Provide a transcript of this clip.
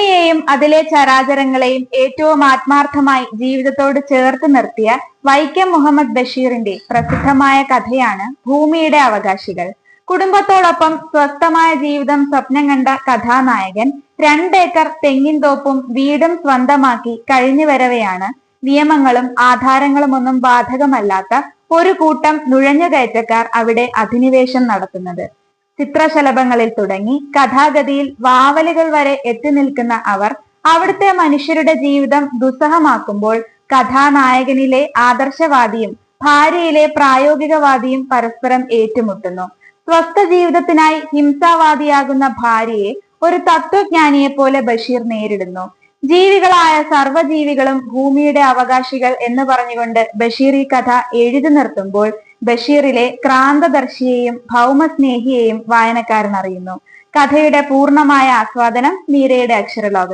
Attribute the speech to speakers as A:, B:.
A: ഭൂമിയെയും അതിലെ ചരാചരങ്ങളെയും ഏറ്റവും ആത്മാർത്ഥമായി ജീവിതത്തോട് ചേർത്ത് നിർത്തിയ വൈക്കം മുഹമ്മദ് ബഷീറിന്റെ പ്രസിദ്ധമായ കഥയാണ് ഭൂമിയുടെ അവകാശികൾ. കുടുംബത്തോടൊപ്പം സ്വസ്ഥമായ ജീവിതം സ്വപ്നം കണ്ട കഥാനായകൻ രണ്ടേക്കർ തെങ്ങിൻ തോപ്പും വീടും സ്വന്തമാക്കി കഴിഞ്ഞു വരവെയാണ്. നിയമങ്ങളും ആധാരങ്ങളും ഒന്നും ബാധകമല്ലാത്ത ഒരു കൂട്ടം നുഴഞ്ഞുകയറ്റക്കാർ അവിടെ അധിനിവേശം നടത്തുന്നത്. ചിത്രശലഭങ്ങളിൽ തുടങ്ങി കഥാഗതിയിൽ വാവലുകൾ വരെ എത്തി നിൽക്കുന്ന അവർ അവിടുത്തെ മനുഷ്യരുടെ ജീവിതം ദുസ്സഹമാക്കുമ്പോൾ കഥാനായകനിലെ ആദർശവാദിയും ഭാര്യയിലെ പ്രായോഗികവാദിയും പരസ്പരം ഏറ്റുമുട്ടുന്നു. സ്വസ്ഥ ജീവിതത്തിനായി ഹിംസാവാദിയാകുന്ന ഭാര്യയെ ഒരു തത്വജ്ഞാനിയെ പോലെ ബഷീർ നേരിടുന്നു. ജീവികളായ സർവജീവികളും ഭൂമിയുടെ അവകാശികൾ എന്ന് പറഞ്ഞുകൊണ്ട് ബഷീർ ഈ കഥ എഴുതി നിർത്തുമ്പോൾ ബഷീറിലെ ക്രാന്തദർശിയെയും ഭൗമസ്നേഹിയെയും വായനക്കാരൻ അറിയുന്നു കഥയുടെ പൂർണമായ ആസ്വാദനം മീരയുടെ അക്ഷരലോകം